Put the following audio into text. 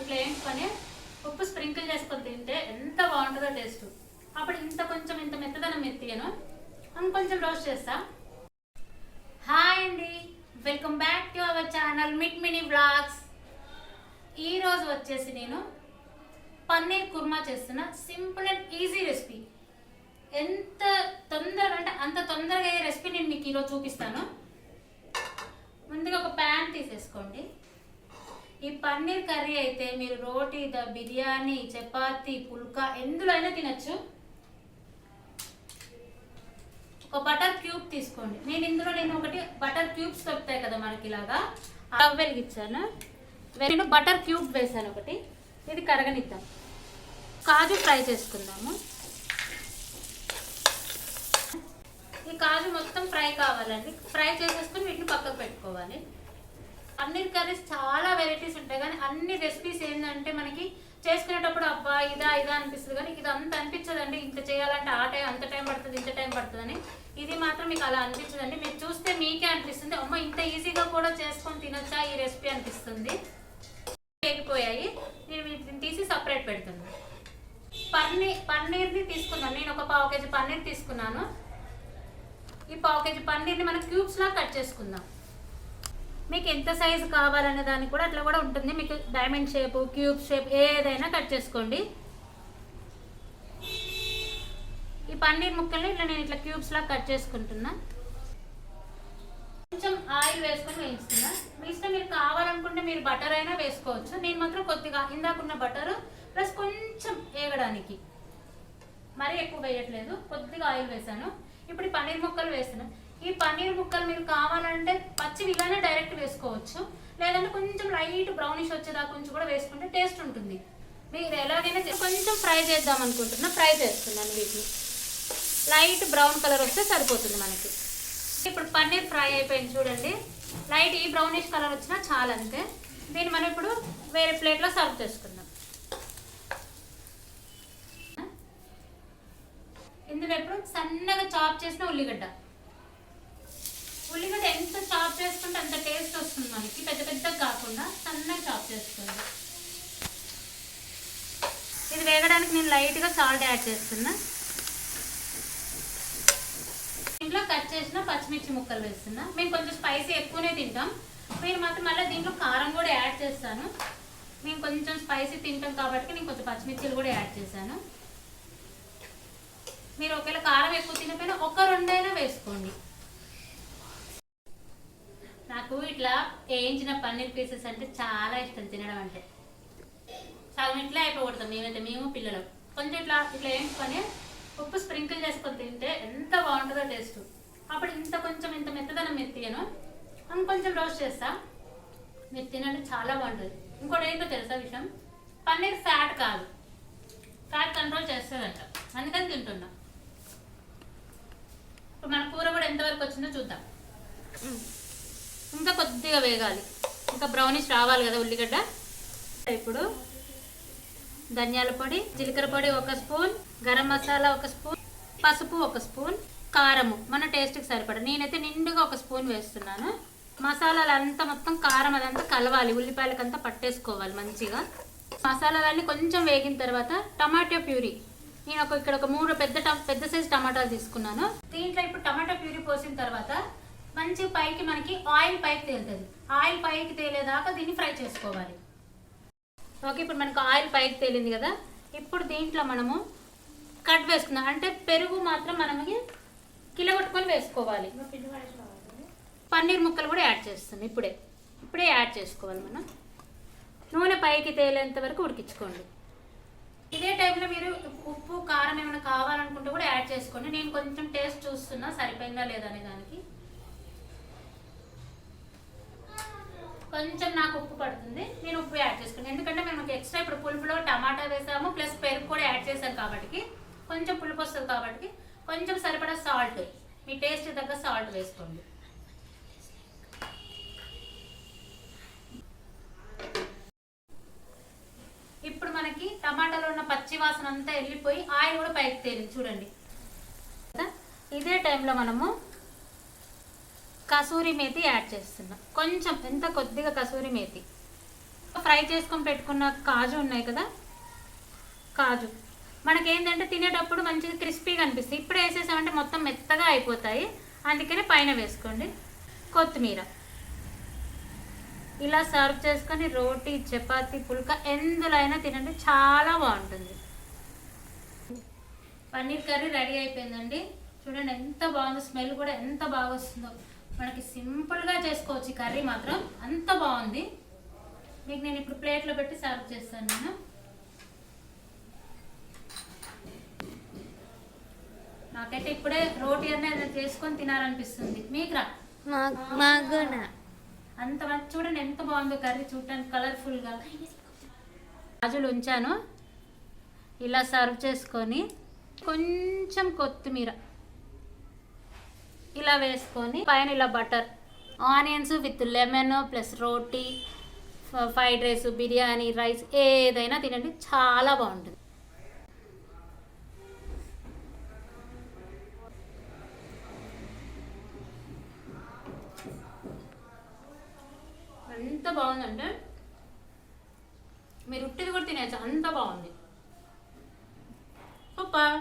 ఇట్లా వేయించుకొని ఉప్పు స్ప్రింకిల్ చేసుకొని తింటే ఎంత బాగుంటుందో టేస్ట్. అప్పుడు ఇంత కొంచెం ఇంత మెత్తదనం ఎత్తియను. ఇంకొంచెం రోస్ట్ చేస్తా. హాయ్ అండి. Welcome back to our channel Mit mini vlogs ఈ రోజు వచ్చేసి నేను పన్నీర్ కుర్మా చేస్తున్న సింపుల్ అండ్ ఈజీ రెసిపీ. ఎంత తొందరగా అంటే అంత తొందరగా అయ్యే రెసిపీ నేను మీకు ఈరోజు చూపిస్తాను. ముందుగా ఒక ప్యాన్ తీసేసుకోండి. ఈ పన్నీర్ కర్రీ అయితే మీరు రోటీ ద బిర్యానీ చపాతి పుల్కా ఎందులో అయినా తినచ్చు. ఒక బటర్ క్యూబ్ తీసుకోండి. నేను ఇందులో నేను ఒకటి బటర్ క్యూబ్స్ దొరుకుతాయి కదా మనకి ఇలాగా. అవి వెలిగించాను. నేను బటర్ క్యూబ్ వేసాను ఒకటి. ఇది కరగనిద్దాం. కాజు ఫ్రై చేసుకుందాము. ఈ కాజు మొత్తం ఫ్రై కావాలండి. ఫ్రై చేసేసుకుని వీటిని పక్కకు పెట్టుకోవాలి. పన్నీర్ కర్రీస్ చాలా వెరైటీస్ ఉంటాయి. కానీ అన్ని రెసిపీస్ ఏంటంటే మనకి చేసుకునేటప్పుడు అబ్బా ఇదా ఇదా అనిపిస్తుంది. కానీ ఇది అంత అనిపించదండి. ఇంత చేయాలంటే ఆ టైం అంత టైం పడుతుంది ఇంత టైం పడుతుందని. ఇది మాత్రం మీకు అలా అనిపించదండి. మీరు చూస్తే మీకే అనిపిస్తుంది. అమ్మ ఇంత ఈజీగా కూడా చేసుకొని తినొచ్చా ఈ రెసిపీ అనిపిస్తుంది. వేగిపోయాయి నేను వీటిని తీసి సపరేట్ పెడుతున్నాను పన్నీర్ పన్నీర్ని తీసుకున్నాను. నేను ఒక పావు కేజీ పన్నీర్ తీసుకున్నాను. ఈ పావు కేజీ పన్నీర్ని మనం క్యూబ్స్లా కట్ చేసుకుందాం. మీకు ఎంత సైజు కావాలనే దానికి కూడా అట్లా కూడా ఉంటుంది. మీకు డైమండ్ షేప్ క్యూబ్ షేప్ ఏదైనా కట్ చేసుకోండి. ఈ పన్నీర్ ముక్కల్ని ఇట్లా నేను ఇట్లా క్యూబ్స్ లా కట్ చేసుకుంటున్నా. కొంచెం ఆయిల్ వేసుకొని వేయించుకున్నాను మీ ఇష్టం మీరు కావాలనుకుంటే మీరు బటర్ అయినా వేసుకోవచ్చు. నేను మాత్రం కొద్దిగా ఇందాకున్న బటర్ ప్లస్ కొంచెం వేగడానికి. మరీ ఎక్కువ వేయట్లేదు. కొద్దిగా ఆయిల్ వేసాను ఇప్పుడు పన్నీర్ ముక్కలు వేస్తున్నాను. ఈ పన్నీర్ ముక్కలు మీరు కావాలంటే పచ్చివి ఇలానే డైరెక్ట్ వేసుకోవచ్చు. లేదంటే కొంచెం లైట్ బ్రౌనిష్ వచ్చేదాకా కొంచెం కూడా వేసుకుంటే టేస్ట్ ఉంటుంది. మీరు ఎలాగైనా కొంచెం ఫ్రై చేద్దాం అనుకుంటున్నా ఫ్రై చేస్తున్నాను వీటిని. లైట్ బ్రౌన్ కలర్ వస్తే సరిపోతుంది మనకి. ఇప్పుడు పన్నీర్ ఫ్రై అయిపోయింది చూడండి. లైట్ ఈ బ్రౌనిష్ కలర్ వచ్చినా చాలా అంతే. దీన్ని మనం ఇప్పుడు వేరే ప్లేట్లో సర్వ్ చేసుకుందాం. ఇందులో ఇప్పుడు సన్నగా చాప్ చేసిన ఉల్లిగడ్డ ఎంత చాప్ చేసుకుంటే అంత టేస్ట్ వస్తుంది మనకి పెద్ద పెద్దగా కాకుండా సన్నగా చాప్ చేసుకోండి ఇది వేగడానికి నేను లైట్గా సాల్ట్ యాడ్ చేస్తున్నా. దీంట్లో కట్ చేసిన పచ్చిమిర్చి ముక్కలు వేస్తున్నా. మేము కొంచెం స్పైసీ ఎక్కువనే తింటాం. మీరు మాత్రం మళ్ళీ దీంట్లో కారం కూడా యాడ్ చేస్తాను. మేము కొంచెం స్పైసీ తింటాం కాబట్టి నేను కొంచెం పచ్చిమిర్చిలు కూడా యాడ్ చేశాను. మీరు ఒకవేళ కారం ఎక్కువ తినకపోయినా ఒక రెండైనా వేసుకోండి. నాకు ఇట్లా వేయించిన పన్నీర్ పీసెస్ అంటే చాలా ఇష్టం తినడం అంటే. సగం ఇట్లా అయిపోకూడదు. మేమైతే మేము పిల్లలకు కొంచెం ఇట్లా ఇట్లా వేయించుకొని ఉప్పు స్ప్రింకిల్ చేసుకొని తింటే ఎంత బాగుంటుందో టేస్ట్. అప్పుడు ఇంత కొంచెం ఇంత మెత్తదనం ఎత్తియను కొంచెం రోస్ట్ చేస్తా. మీరు తినండి చాలా బాగుంటుంది. ఇంకోటి ఏంటో తెలుసా విషయం? పన్నీర్ ఫ్యాట్ కాదు. ఫ్యాట్ కంట్రోల్ చేస్తుందంట. అందుకని తింటున్నా. ఇప్పుడు మన కూర కూడా ఎంతవరకు వచ్చిందో చూద్దాం. ఇంకా కొద్దిగా వేగాలి. ఇంకా బ్రౌనిష్ రావాలి కదా ఉల్లిగడ్డ. ఇప్పుడు ధనియాల పొడి జీలకర్ర పొడి ఒక స్పూన్ గరం మసాలా ఒక స్పూన్ పసుపు ఒక స్పూన్ కారము. మన టేస్ట్కి సరిపడ. నేనైతే నిండుగా ఒక స్పూన్ వేస్తున్నాను. మసాలాలు అంతా మొత్తం కారం అదంతా కలవాలి. ఉల్లిపాయలకంతా పట్టేసుకోవాలి మంచిగా. మసాలాలన్నీ కొంచెం వేగిన తర్వాత టమాటో ప్యూరీ. నేను ఒక ఇక్కడ ఒక మూడు పెద్ద పెద్ద సైజు టమాటాలు తీసుకున్నాను. దీంట్లో ఇప్పుడు టమాటో ప్యూరీ పోసిన తర్వాత మంచి పైకి మనకి ఆయిల్ పైకి తేలుతుంది. ఆయిల్ పైకి తేలేదాకా దీన్ని ఫ్రై చేసుకోవాలి. ఓకే ఇప్పుడు మనకు ఆయిల్ పైకి తేలింది కదా. ఇప్పుడు దీంట్లో మనము కట్ వేసుకుందాం. అంటే పెరుగు మాత్రం మనకి కిలో కొట్టుకొని వేసుకోవాలి. పన్నీర్ ముక్కలు కూడా యాడ్ చేస్తాం ఇప్పుడే. ఇప్పుడే యాడ్ చేసుకోవాలి మనం. నూనె పైకి తేలేంత వరకు ఉడికించుకోండి. ఇదే టైంలో మీరు ఉప్పు కారం ఏమైనా కావాలనుకుంటే కూడా యాడ్ చేసుకోండి. నేను కొంచెం టేస్ట్ చూస్తున్నా సరిపోయిందా లేదా అనే దానికి. కొంచెం నాకు ఉప్పు పడుతుంది నేను ఉప్పు యాడ్ చేసుకున్నాను. ఎందుకంటే మేము ఎక్స్ట్రా ఇప్పుడు పులుపులో టమాటా వేసాము ప్లస్ పెరుగు కూడా యాడ్ చేసాం కాబట్టి కొంచెం పులుపు వస్తుంది కాబట్టి కొంచెం సరిపడా సాల్ట్ మీ టేస్ట్ తగ్గ సాల్ట్ వేసుకోండి. ఇప్పుడు మనకి టమాటాలో ఉన్న పచ్చి వాసన అంతా వెళ్ళిపోయి ఆయిల్ కూడా పైకి తేలింది. చూడండి. ఇదే టైంలో మనము కసూరి మేతి యాడ్ చేస్తున్నాం. కొంచెం ఎంత కొద్దిగా కసూరి మేతి. ఫ్రై చేసుకొని పెట్టుకున్న కాజు ఉన్నాయి కదా? కాజు. మనకేంటంటే తినేటప్పుడు మంచిగా క్రిస్పీగా అనిపిస్తుంది. ఇప్పుడు వేసేసామంటే మొత్తం మెత్తగా అయిపోతాయి. అందుకనే పైన వేసుకోండి. కొత్తిమీర. ఇలా సర్వ్ చేసుకొని రోటీ చపాతీ పుల్కా ఎందులో అయినా తినండి. చాలా బాగుంటుంది. పన్నీర్ కర్రీ రెడీ అయిపోయిందండి. చూడండి ఎంత బాగుందో స్మెల్ కూడా ఎంత బాగా వస్తుందో. మనకి సింపుల్గా చేసుకోవచ్చు ఈ కర్రీ మాత్రం. అంత బాగుంది. మీకు నేను ఇప్పుడు ప్లేట్లో పెట్టి సర్వ్ చేస్తాను నేను. నాకైతే ఇప్పుడే రోటీ అనేది చేసుకొని తినాలనిపిస్తుంది. మీకు రా. మాకు కూడా అంత మంచి చూడండి ఎంత బాగుందో కర్రీ చూడటానికి కలర్ఫుల్గా గాజులు ఉంచాను. ఇలా సర్వ్ చేసుకొని కొంచెం కొత్తిమీర. ఇలా వేసుకొని పైన ఇలా butter onions with lemon plus roti fried rice biryani rice ఏదైనా తినండి చాలా బాగుంటుంది. ఎంత బాగుందంటే మీరు ఉట్టిది కూడా తినేచ్చు అంత బాగుంది. సూపర్.